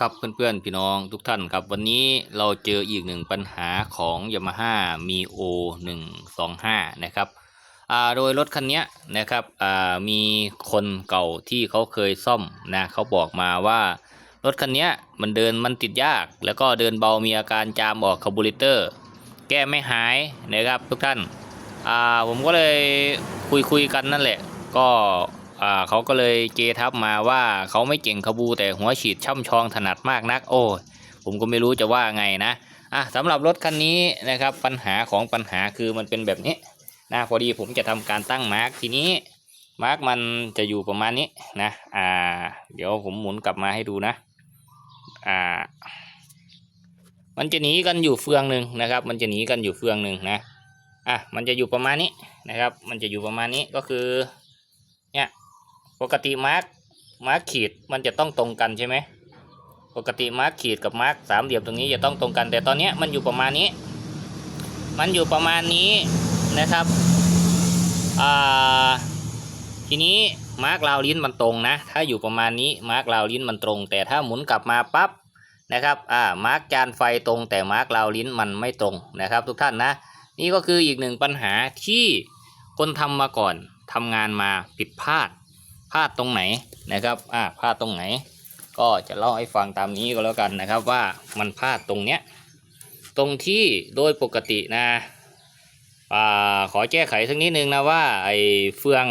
ครับเพื่อนๆ พี่น้องทุกท่านครับ วันนี้เราเจออีกหนึ่งปัญหาของ Yamaha Mio 125 นะครับอ่าโดยรถคันนี้นะครับอ่ามีคนเก่าที่เขาเคยซ่อมนะเขาบอกมาว่ารถคันนี้มันเดินมันติดยาก แล้วก็เดินเบามีอาการจามออกคาร์บูเรเตอร์ แก้ไม่หายนะครับทุกท่านอ่าผมก็เลยคุยคุยกันนั่นแหละ ก็ เขาก็เลยเกทับมาว่าเขาไม่เก่งขบูแต่หัวฉีดช่ำชองถนัดมากนัก โอ้ผมก็ไม่รู้จะว่าไงนะอะสำหรับรถคันนี้นะครับปัญหาของปัญหาคือมันเป็นแบบนี้นะพอดีผมจะทำการตั้งมาร์กทีนี้มาร์กมันจะอยู่ประมาณนี้นะอ่าเดี๋ยวผมหมุนกลับมาให้ดูนะอ่ามันจะหนีกันอยู่เฟืองหนึ่งนะครับ มันจะหนีกันอยู่เฟืองหนึ่งนะอะมันจะอยู่ประมาณนี้นะครับ มันจะอยู่ประมาณนี้ก็คือเนี่ย ปกติมาร์กมาร์กขีดมันจะต้องตรงกันใช่ไหมปกติมาร์กขีดกับมาร์กสามเหลี่ยมตรงนี้จะต้องตรงกัน แต่ตอนนี้มันอยู่ประมาณนี้ มันอยู่ประมาณนี้นะครับอ่าทีนี้มาร์กราวลิ้นมันตรงนะ ถ้าอยู่ประมาณนี้มาร์กราวลิ้นมันตรง แต่ถ้าหมุนกลับมาปั๊บนะครับอ่ามาร์กจานไฟตรง แต่มาร์กราวลิ้นมันไม่ตรงนะครับ ทุกท่านนะ นี่ก็คืออีกหนึ่งปัญหาที่คนทำมาก่อนทำงานมาผิดพลาด พลาดตรงไหนนะครับอ่าพลาดตรงไหน ก็จะเล่าให้ฟังตามนี้ก็แล้วกันนะครับว่ามันพลาดตรงเนี้ยตรงที่โดยปกตินะอ่าขอแก้ไขสักนิดนึงนะว่าไอ้เฟือง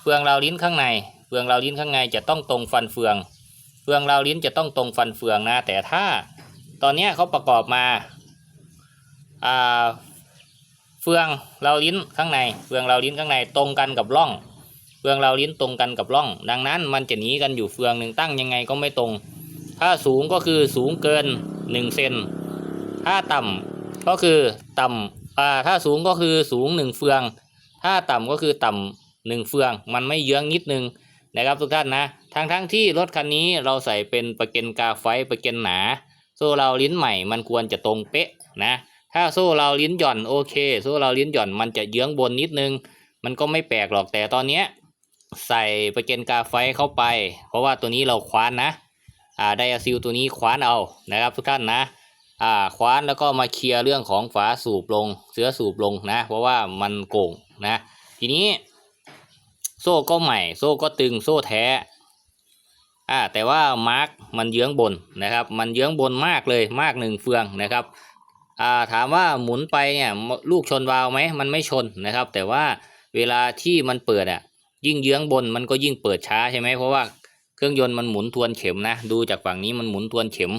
เฟืองราวลิ้นข้างในเฟืองราวลิ้นข้างในจะต้องตรงฟันเฟือง เฟืองราวลิ้นจะต้องตรงฟันเฟืองนะ แต่ถ้าตอนเนี้ยเขาประกอบมาอ่าเฟืองราวลิ้นข้างใน เฟืองราวลิ้นข้างในตรงกันกับร่อง เฟืองเราลิ้นตรงกันกับร่อง ดังนั้นมันจะหนีกันอยู่เฟืองหนึ่งตั้งยังไงก็ไม่ตรง ถ้าสูงก็คือสูงเกิน1เซนถ้าต่ำก็คือต่ำอ่าถ้าสูงก็คือสูงหนึ่งเฟือง ถ้าต่ำก็คือต่ำหนึ่งเฟือง มันไม่เยื้องนิดนึงนะครับทุกท่านนะทั้งทั้งที่รถคันนี้เราใส่เป็นประเก็นกาไฟประเก็นหนา โซ่เราลิ้นใหม่มันควรจะตรงเป๊ะนะถ้าโซ่เราลิ้นหย่อนโอเค โซ่เราลิ้นหย่อนมันจะเยื้องบนนิดนึง มันก็ไม่แปลกหรอกแต่ตอนเนี้ย ใส่ประเก็นกาไฟเข้าไป เพราะว่าตัวนี้เราคว้านนะอ่าไดอะซิลตัวนี้คว้านเอานะครับทุกท่านนะอ่าคว้านแล้วก็มาเคลียร์เรื่องของฝาสูบลงเสือสูบลงนะ เพราะว่ามันโก่งนะ ทีนี้ โซ่ก็ใหม่ โซ่ก็ตึงโซ่แท้อ่าแต่ว่ามาร์กมันเยื้องบนนะครับ มันเยื้องบนมากเลยมากหนึ่งเฟืองนะครับอ่าถามว่าหมุนไปเนี่ยลูกชนวาล์วไหมมันไม่ชนนะครับ แต่ว่าเวลาที่มันเปิดอะ ยิ่งเยื้องบนมันก็ยิ่งเปิดช้าใช่ไหมเพราะว่าเครื่องยนต์มันหมุนทวนเข็มนะ ดูจากฝั่งนี้มันหมุนทวนเข็ม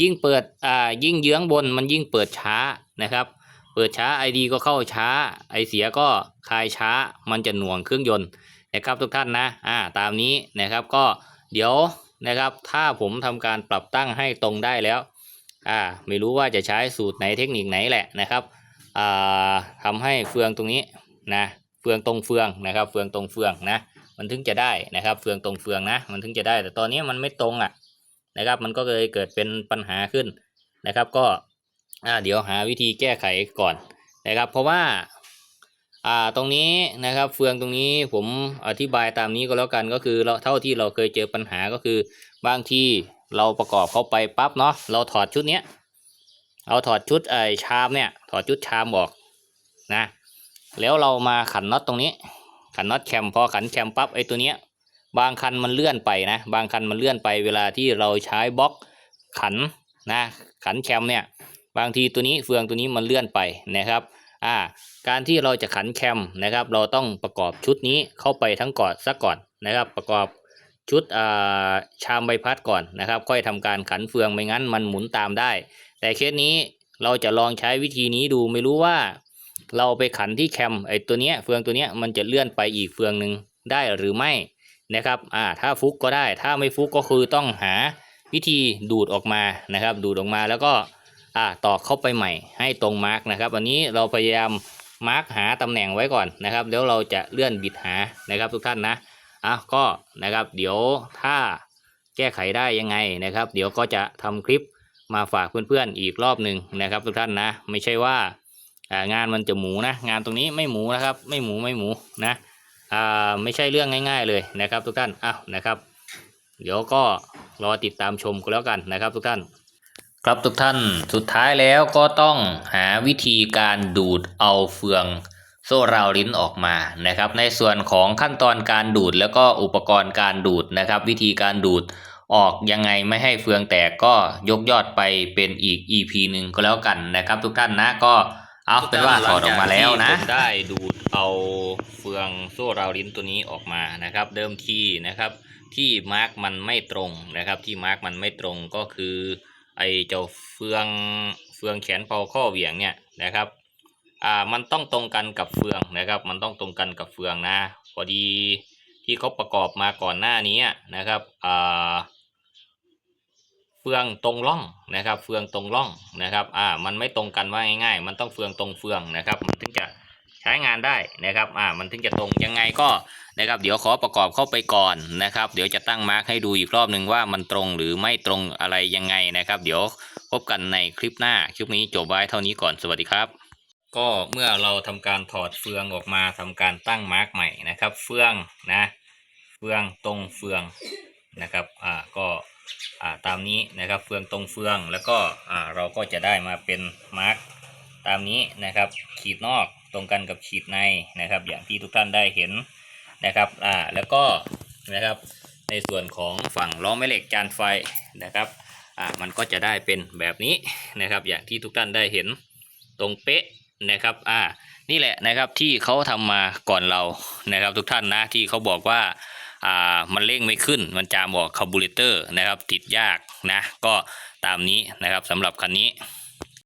ยิ่งเปิดอ่ายิ่งเยื้องบนมันยิ่งเปิดช้านะครับ เปิดช้าไอดีก็เข้าช้าไอเสียก็คลายช้ามันจะหน่วงเครื่องยนต์นะครับทุกท่านนะอ่าตามนี้นะครับก็เดี๋ยวนะครับถ้าผมทำการปรับตั้งให้ตรงได้แล้วอ่าไม่รู้ว่าจะใช้สูตรไหนเทคนิคไหนแหละนะครับอ่าทำให้เฟืองตรงนี้นะ ฟืองตรงเฟืองนะครับ เฟืองตรงเฟืองนะ มันถึงจะได้นะครับ เฟืองตรงเฟืองนะ มันถึงจะได้ แต่ตอนนี้มันไม่ตรงอะนะครับ มันก็เลยเกิดเป็นปัญหาขึ้นนะครับ ก็เดี๋ยวหาวิธีแก้ไขก่อนนะครับ เพราะว่าอ่าตรงนี้นะครับเฟืองตรงนี้ผมอธิบายตามนี้ก็แล้วกันก็คือเราเท่าที่เราเคยเจอปัญหาก็คือบางทีเราประกอบเข้าไปปั๊บเนาะเราถอดชุดเนี้ยเอาถอดชุดไอ้ชามเนี่ยถอดชุดชามออกนะ แล้วเรามาขันน็อตตรงนี้ ขันน็อตแคมพอขันแคมปั๊บไอ้ตัวเนี้ยบางคันมันเลื่อนไปนะ บางคันมันเลื่อนไปเวลาที่เราใช้บล็อกขันนะขันแคมเนี่ยบางทีตัวนี้เฟืองตัวนี้มันเลื่อนไปนะครับอ่าการที่เราจะขันแคมนะครับ เราต้องประกอบชุดนี้เข้าไปทั้งก่อนซะก่อนนะครับ ประกอบชุดอ่าชามใบพัดก่อนนะครับ ค่อยทำการขันเฟืองไม่งั้นมันหมุนตามได้ แต่เคสนี้เราจะลองใช้วิธีนี้ดูไม่รู้ว่า เราไปขันที่แคมไอตัวเนี้ยเฟืองตัวเนี้ยมันจะเลื่อนไปอีกเฟืองหนึ่งได้หรือไม่นะครับอ่าถ้าฟุกก็ได้ ถ้าไม่ฟุกก็คือต้องหาวิธีดูดออกมานะครับ ดูดออกมาแล้วก็อ่าตอกเข้าไปใหม่ให้ตรงมาร์กนะครับวันนี้เราพยายามมาร์กหาตำแหน่งไว้ก่อนนะครับเดี๋ยวเราจะเลื่อนบิดหานะครับทุกท่านนะอะก็นะครับเดี๋ยวถ้าแก้ไขได้ยังไงนะครับ เดี๋ยวก็จะทำคลิปมาฝากเพื่อนๆอีกรอบหนึ่งนะครับ ทุกท่านนะ ไม่ใช่ว่า งานมันจะหมูนะ งานตรงนี้ไม่หมูนะครับ ไม่หมูไม่หมูนะไม่ใช่เรื่องง่าย ๆเลยนะครับ ทุกท่านอ้าวนะครับ เดี๋ยวก็รอติดตามชมกันแล้วกันนะครับ ทุกท่าน ครับทุกท่านสุดท้ายแล้วก็ต้องหาวิธีการดูดเอาเฟืองโซ่ราวลิ้นออกมานะครับ ในส่วนของขั้นตอนการดูดแล้วก็อุปกรณ์การดูดนะครับ วิธีการดูดออกยังไงไม่ให้เฟืองแตกก็ยกยอดไปเป็นอีก EP หนึ่งก็แล้วกันนะครับ ทุกท่านนะก็ เอาเป็นว่าถอดออกมาแล้วนะผมได้ดูดเอาเฟืองโซ่ราวลิ้นตัวนี้ออกมานะครับ เดิมทีนะครับ ที่มาร์กมันไม่ตรงนะครับ ที่มาร์กมันไม่ตรงก็คือไอเจ้าเฟืองเฟืองแขนเป่าข้อเหวี่ยงเนี่ยนะครับอ่ามันต้องตรงกันกับเฟืองนะครับ มันต้องตรงกันกับเฟืองนะ พอดีที่เขาประกอบมาก่อนหน้านี้นะครับอ่าเฟืองตรงร่องนะครับ เฟืองตรงร่องนะครับอ่ามันไม่ตรงกันว่าง่ายๆมันต้องเฟืองตรงเฟืองนะครับ มันถึงจะใช้งานได้นะครับอ่ามันถึงจะตรงยังไงก็นะครับ เดี๋ยวขอประกอบเข้าไปก่อนนะครับ เดี๋ยวจะตั้งมาร์กให้ดูอีกรอบหนึ่งว่ามันตรงหรือไม่ตรงอะไรยังไงนะครับ เดี๋ยวพบกันในคลิปหน้าคลิปนี้จบไว้เท่านี้ก่อนสวัสดีครับก็เมื่อเราทำการถอดเฟืองออกมาทำการตั้งมาร์กใหม่นะครับ เฟืองนะ เฟืองตรงเฟืองนะครับ อ่า ก็ ตามนี้นะครับเฟืองตรงเฟืองแล้วก็เราก็จะได้มาเป็นมาร์กตามนี้นะครับขีดนอกตรงกันกับขีดในนะครับ อย่างที่ทุกท่านได้เห็นนะครับอ่าแล้วก็นะครับในส่วนของฝั่งล้อแม่เหล็กจานไฟนะครับอ่ามันก็จะได้เป็นแบบนี้นะครับ อย่างที่ทุกท่านได้เห็นตรงเป๊ะนะครับอ่านี่แหละนะครับที่เขาทำมาก่อนเรานะครับทุกท่านนะที่เขาบอกว่า มันเร่งไม่ขึ้น มันจามออกคาร์บูเรเตอร์นะครับ ติดยากนะ ก็ตามนี้นะครับสำหรับคันนี้